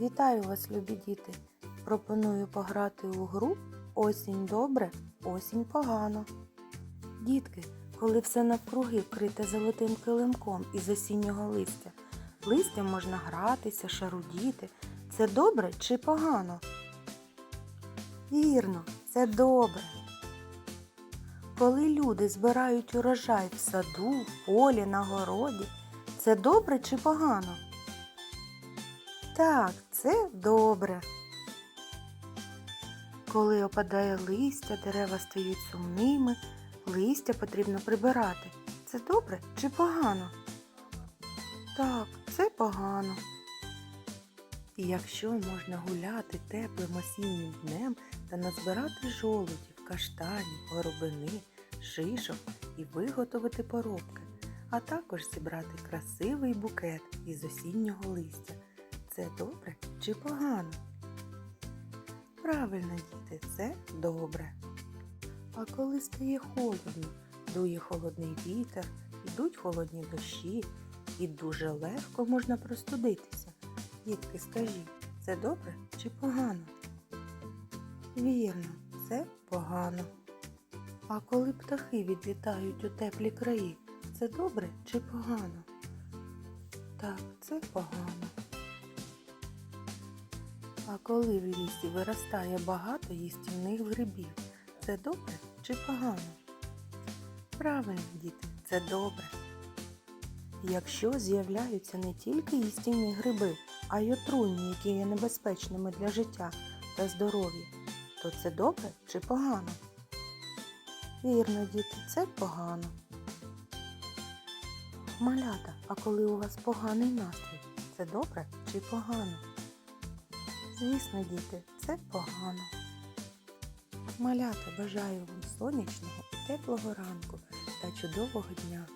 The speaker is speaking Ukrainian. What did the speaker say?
Вітаю вас, любі діти! Пропоную пограти у гру Осінь добре, осінь погано. Дітки, коли все навкруги вкрите золотим килимком із осіннього листя, листям можна гратися, шарудіти. Це добре чи погано? Вірно, це добре. Коли люди збирають урожай в саду, в полі, на городі, це добре чи погано? Так, це добре. Коли опадає листя, дерева стають сумними, листя потрібно прибирати. Це добре чи погано? Так, це погано. І якщо можна гуляти теплим осіннім днем та назбирати жолудів, каштанів, горобини, шишок і виготовити поробки, а також зібрати красивий букет із осіннього листя. Це добре чи погано? Правильно, діти, це добре. А коли стає холодно, дує холодний вітер, ідуть холодні дощі, і дуже легко можна простудитися. Дітки, скажіть, це добре чи погано? Вірно, це погано. А коли птахи відлітають у теплі краї, це добре чи погано? Так, це погано. А коли в лісі виростає багато їстівних грибів, це добре чи погано? Правильно, діти, це добре. Якщо з'являються не тільки їстівні гриби, а й отруйні, які є небезпечними для життя та здоров'я, то це добре чи погано? Вірно, діти, це погано. Малята, а коли у вас поганий настрій, це добре чи погано? Звісно, діти, це погано. Малята бажаю вам сонячного і теплого ранку та чудового дня.